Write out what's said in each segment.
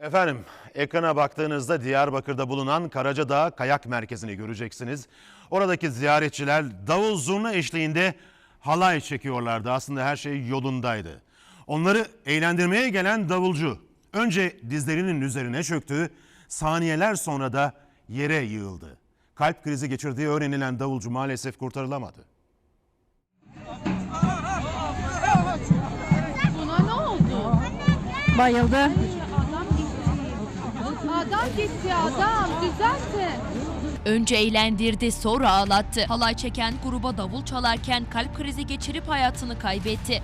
Efendim ekrana baktığınızda Diyarbakır'da bulunan Karacadağ Kayak Merkezi'ni göreceksiniz. Oradaki ziyaretçiler davul zurna eşliğinde halay çekiyorlardı. Aslında her şey yolundaydı. Onları eğlendirmeye gelen davulcu önce dizlerinin üzerine çöktü, saniyeler sonra da yere yığıldı. Kalp krizi geçirdiği öğrenilen davulcu maalesef kurtarılamadı. Buna ne oldu? Bayıldı. Adam gitti. Adam. Düzeltin. Önce eğlendirdi sonra ağlattı. Halay çeken gruba davul çalarken kalp krizi geçirip hayatını kaybetti.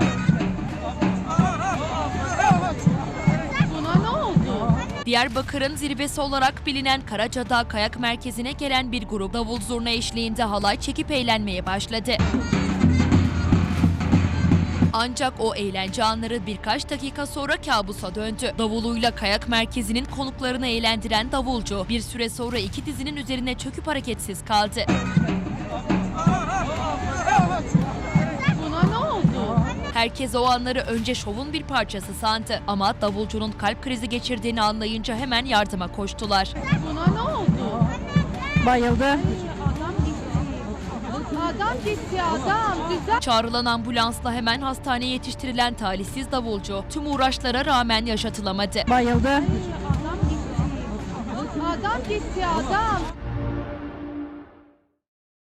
Buna ne oldu? Diyarbakır'ın zirvesi olarak bilinen Karacadağ Kayak Merkezi'ne gelen bir grup davul zurna eşliğinde halay çekip eğlenmeye başladı. Ancak o eğlence anları birkaç dakika sonra kabusa döndü. Davuluyla kayak merkezinin konuklarını eğlendiren davulcu bir süre sonra iki dizinin üzerine çöküp hareketsiz kaldı. Buna ne oldu? Herkes o anları önce şovun bir parçası sandı ama davulcunun kalp krizi geçirdiğini anlayınca hemen yardıma koştular. Buna ne oldu? Bayıldı. Adam gitti. Adam. Düzel. Çağrılan ambulansla hemen hastaneye yetiştirilen talihsiz davulcu tüm uğraşlara rağmen yaşatılamadı. Bayıldı. Adam gitti. Adam gitti adam.